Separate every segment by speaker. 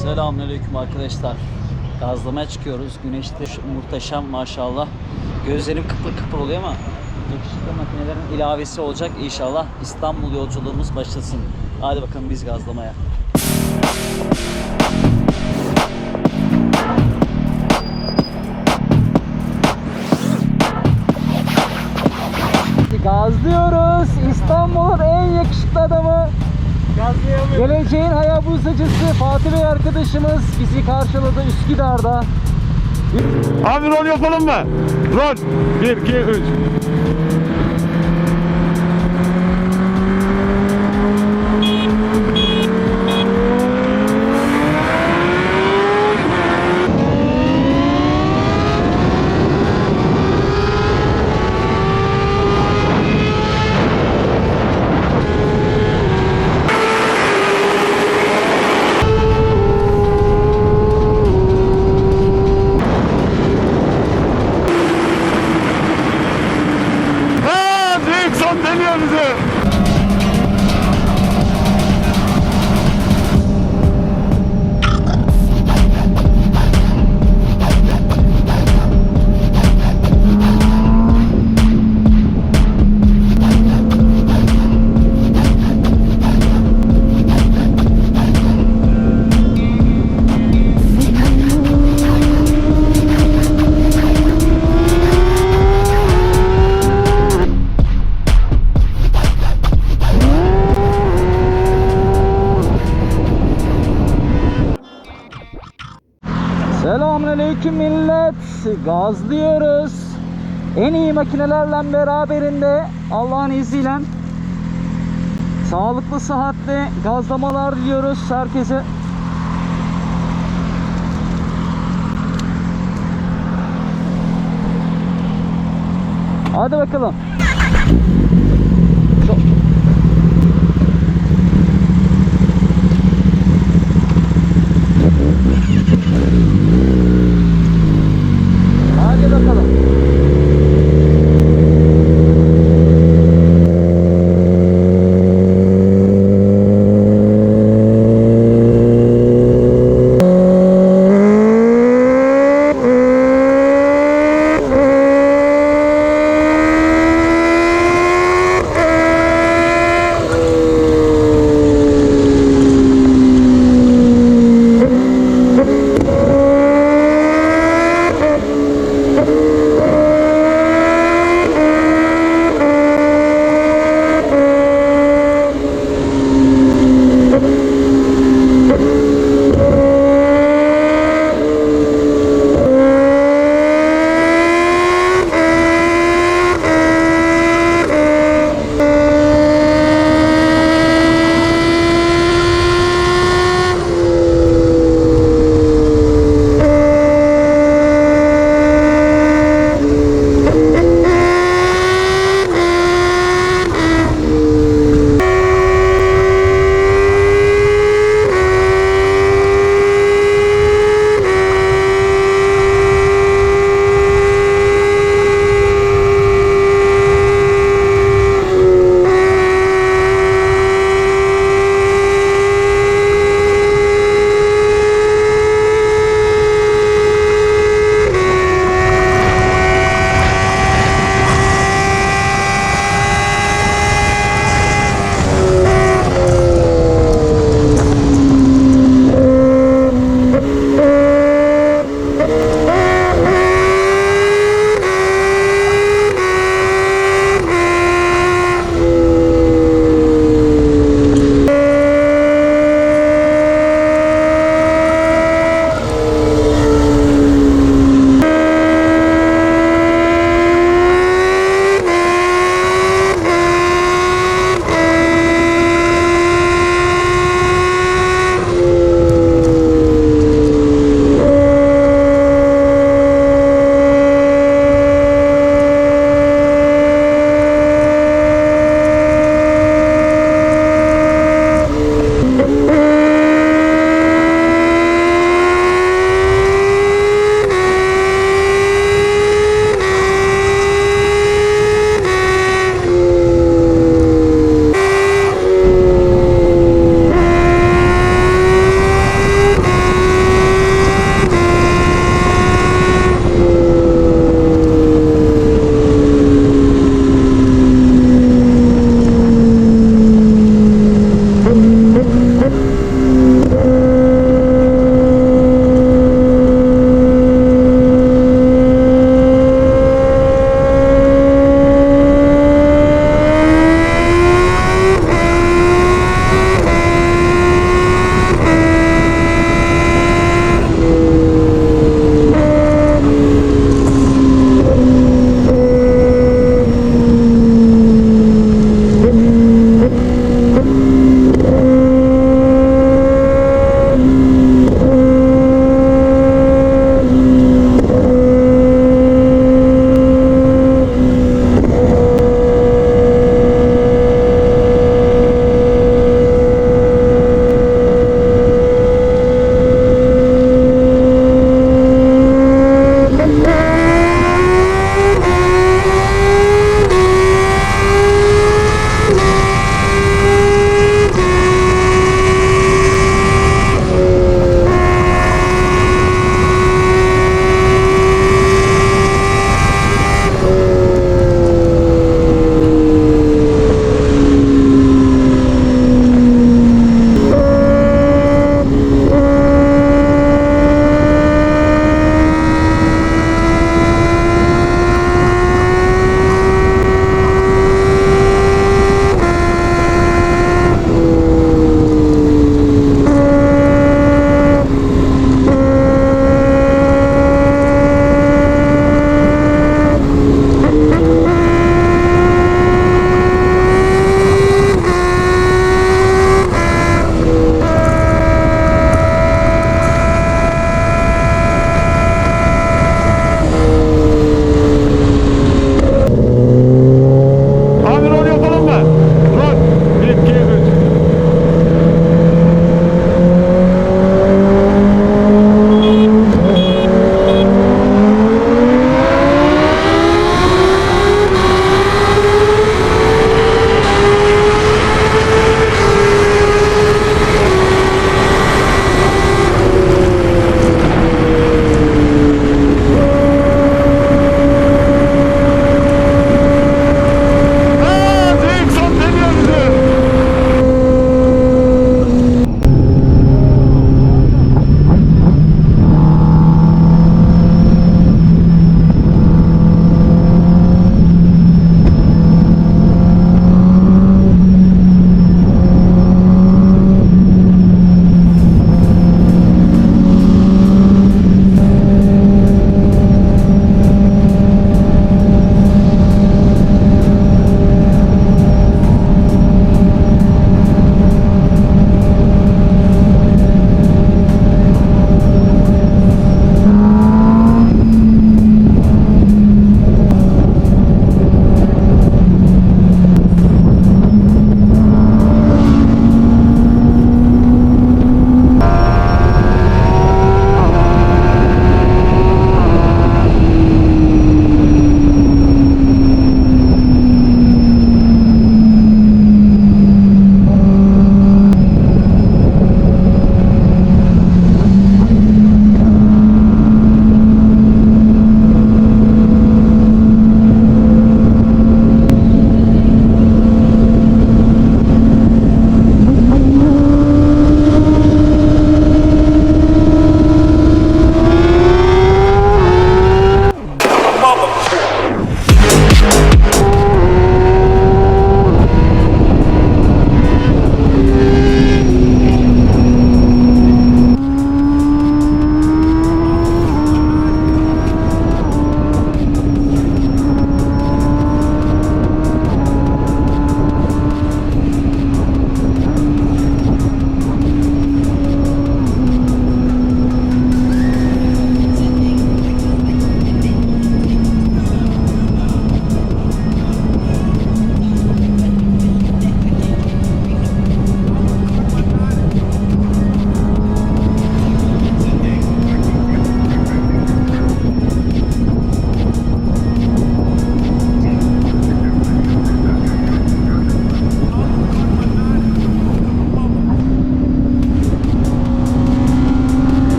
Speaker 1: Selamünaleyküm arkadaşlar. Gazlamaya çıkıyoruz. Güneşte muhteşem maşallah. Gözlerim kıpır kıpır oluyor ama yakışıklı makinelerin ilavesi olacak inşallah. İstanbul yolculuğumuz başlasın. Hadi bakalım biz gazlamaya. Gazlıyoruz. İstanbul'un en yakışıklı adamı. Geleceğin Hayabusacısı Fatih Bey arkadaşımız bizi karşıladı Üsküdar'da.
Speaker 2: Abi rol yapalım mı? Rol. 1, 2, 3. Ha, Nixon deniyor
Speaker 1: Selamünaleyküm millet. Gazlıyoruz. En iyi makinelerle beraberinde Allah'ın izniyle sağlıklı sıhhatli gazlamalar diliyoruz herkese. Hadi bakalım.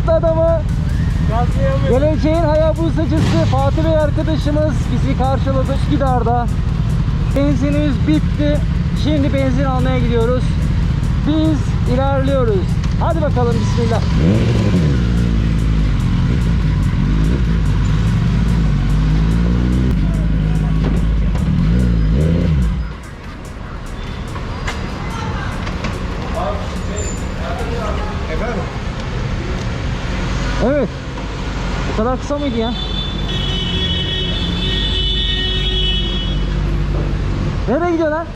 Speaker 1: atladı ama geleceğin Hayabusa'cısı Fatih Bey arkadaşımız bizi karşıladı Üsküdar'da. Benzinimiz bitti. Şimdi benzin almaya gidiyoruz. Biz ilerliyoruz. Hadi bakalım Bismillah. Evet. Bu kadar kısa mıydı ya? Nereye gidiyor lan?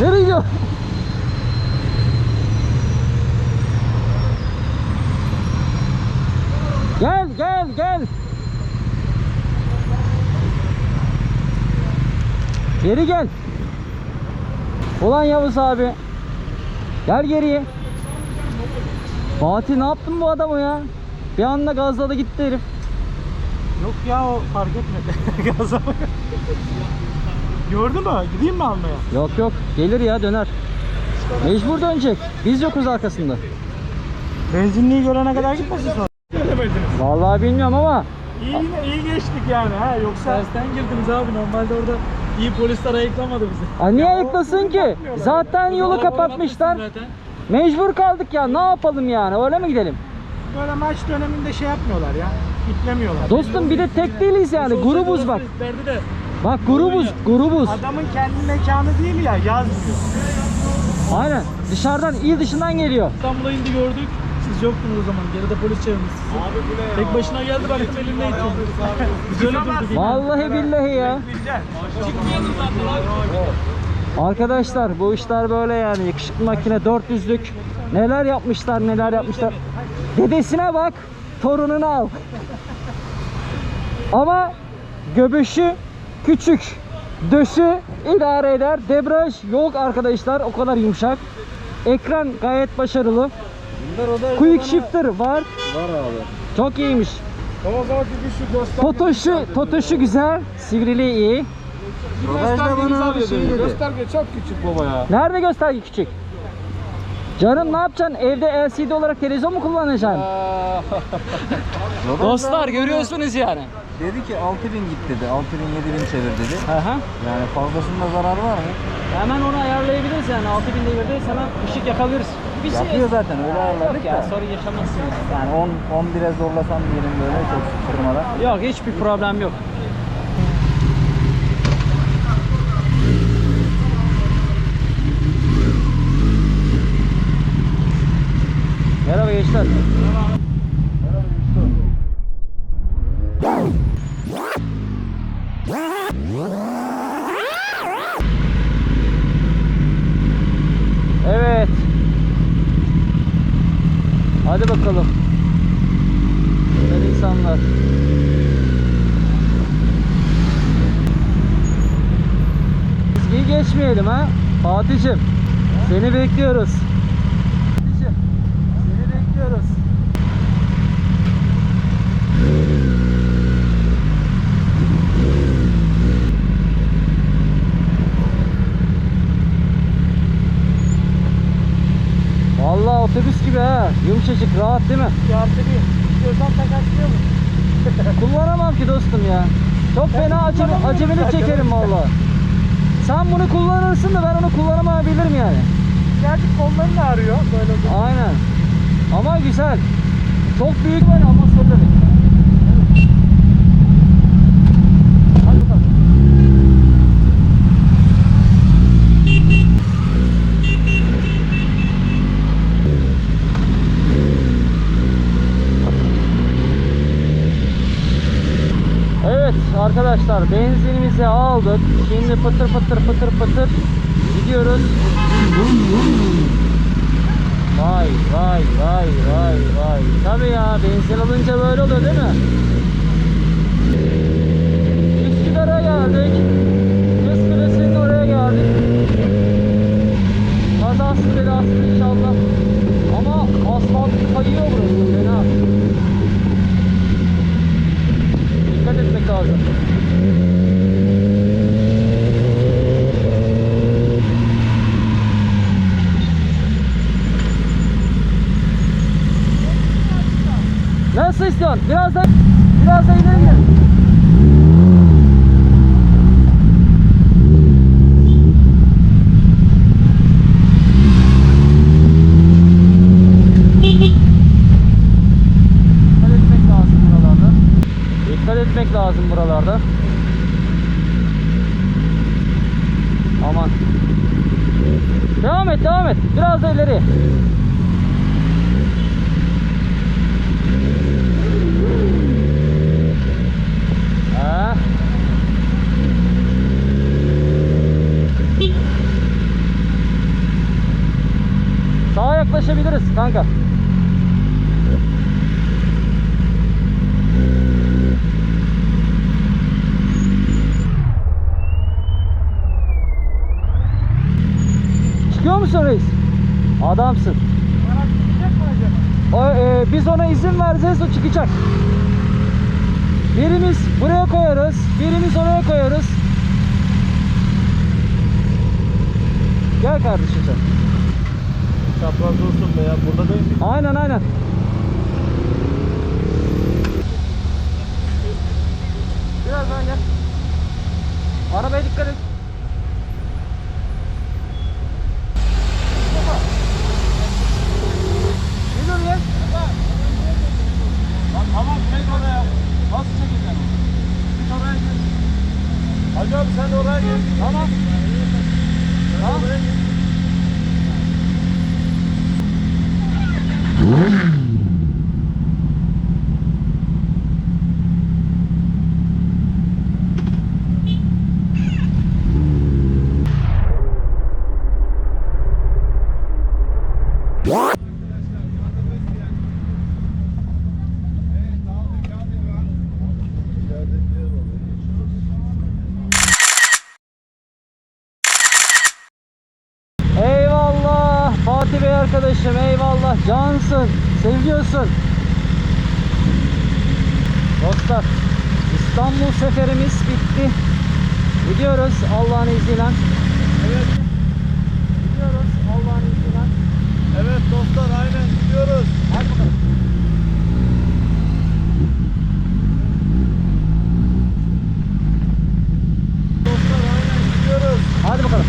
Speaker 1: Nereye gidiyor? Gel gel gel. Geri gel. Ulan Yavuz abi. Gel geriye. Fatih ne yaptın bu adamı ya? Bir anda gazladı gitti herif.
Speaker 3: Yok ya o fark etmedi. Gaza bak. Gördün mü? Gideyim mi almaya?
Speaker 1: Yok yok gelir ya döner. Mecbur dönecek. Biz yokuz arkasında.
Speaker 3: Benzinliği görene kadar gitmesin sonra.
Speaker 1: Vallahi bilmiyorum ama
Speaker 3: İyi, iyi geçtik yani ha yoksa... Tersten girdiniz abi normalde orada iyi polisler ayıklamadı bizi.
Speaker 1: Aa, niye ayıklasın ki? Zaten yolu kapatmışlar. Mecbur kaldık ya. Ne yapalım yani? Öyle mi gidelim?
Speaker 3: Böyle maç döneminde şey yapmıyorlar ya. İtlemiyorlar.
Speaker 1: Dostum bir de tek değiliz yani. Grubuz bak.
Speaker 3: De
Speaker 1: Bak grubuz, grubuz.
Speaker 3: adamın kendi mekanı değil ya yazmıyor.
Speaker 1: Aynen. Dışarıdan, il dışından geliyor.
Speaker 4: İstanbul'a indi gördük. Siz yoktunuz o zaman. Geride polis çevirmiş sizi. Abi bu ne ya? Tek başına geldi ben hep elimle ittim. Biz öyle durduk.
Speaker 1: Vallahi billahi ya. Arkadaşlar bu işler böyle yani yakışıklı makine 400'lük neler yapmışlar neler yapmışlar dedesine bak torununu al ama göbüşü küçük döşü idare eder debriyaj yok arkadaşlar o kadar yumuşak ekran gayet başarılı quick shifter var var abi çok iyiymiş
Speaker 3: O şu göster.
Speaker 1: Totoşu, totoşu güzel, sivrili iyi.
Speaker 3: Göstergeniz abi şey Gösterge çok küçük baba ya.
Speaker 1: Nerede gösterge küçük? Canım ne yapacaksın? Evde LCD olarak televizyon mu kullanacaksın?
Speaker 5: Dostlar görüyorsunuz yani.
Speaker 6: Dedi ki 6000 git dedi. 6000 7000 çevir dedi.
Speaker 1: Aha.
Speaker 6: Yani fazlasında zarar var mı?
Speaker 1: Hemen onu ayarlayabiliriz yani 6000 devirde sana ışık yakabiliriz. Bir şey
Speaker 6: Yapıyor zaten öyle ayarladık
Speaker 1: ya
Speaker 6: da.
Speaker 1: sorun yaşamazsın.
Speaker 6: Yani 10 11'e zorlasam diyelim böyle çok sıkırmadan.
Speaker 1: Yok hiçbir problem yok. Merhaba gençler. Hadi bakalım. Güzel insanlar. Çizgiyi geçmeyelim ha. Fatih'im. Seni bekliyoruz. Fatih'im. Seni bekliyoruz. Vallahi otobüs gibi ha. Yumuşacık, rahat değil mi?
Speaker 3: Yardım bir. İstiyorsan takatlıyor musun?
Speaker 1: Kullanamam ki dostum ya. Çok fena acemi,
Speaker 3: kullanamıyorum
Speaker 1: acemilik
Speaker 3: zaten.
Speaker 1: çekerim valla. Sen bunu kullanırsın da ben onu kullanamayabilirim yani.
Speaker 3: Gerçi kolların ağrıyor böyle.
Speaker 1: Aynen. Ama güzel. Çok büyük ben amortisörleri. Hadi bakalım. Evet arkadaşlar benzinimizi aldık. Şimdi pıtır pıtır pıtır pıtır gidiyoruz. Vay vay vay vay vay. Tabii ya benzin alınca böyle oluyor değil mi? Üsküdar'a geldik. Kız Kulesi'nin oraya geldik. Kazasız belasız inşallah. Ama asfalt kayıyor burası lazım. Nasıl istiyorsun? Biraz da biraz da ileri gel. Kanka. Çıkıyor musun reis? Adamsın. O, e, biz ona izin vereceğiz o çıkacak. Birimiz buraya koyarız, birimiz oraya koyarız. Gel kardeşim sen.
Speaker 3: Çapraz olsun be ya burada değil mi?
Speaker 1: Aynen aynen. Biraz daha gel. Arabaya dikkat et. Bir dur ya.
Speaker 3: Tamam çek oraya. Nasıl çekeceksin? Git oraya git. Hacı abi sen de oraya git.
Speaker 1: Tamam. Tamam. Eyvallah Fatih Bey arkadaşım eyvallah cansın seviyorsun. Dostlar İstanbul seferimiz bitti. Gidiyoruz Allah'ın izniyle. Evet. Gidiyoruz Allah'ın izniyle.
Speaker 3: Evet dostlar aynen gidiyoruz.
Speaker 1: Hadi bakalım.
Speaker 3: Dostlar aynen gidiyoruz.
Speaker 1: Hadi bakalım.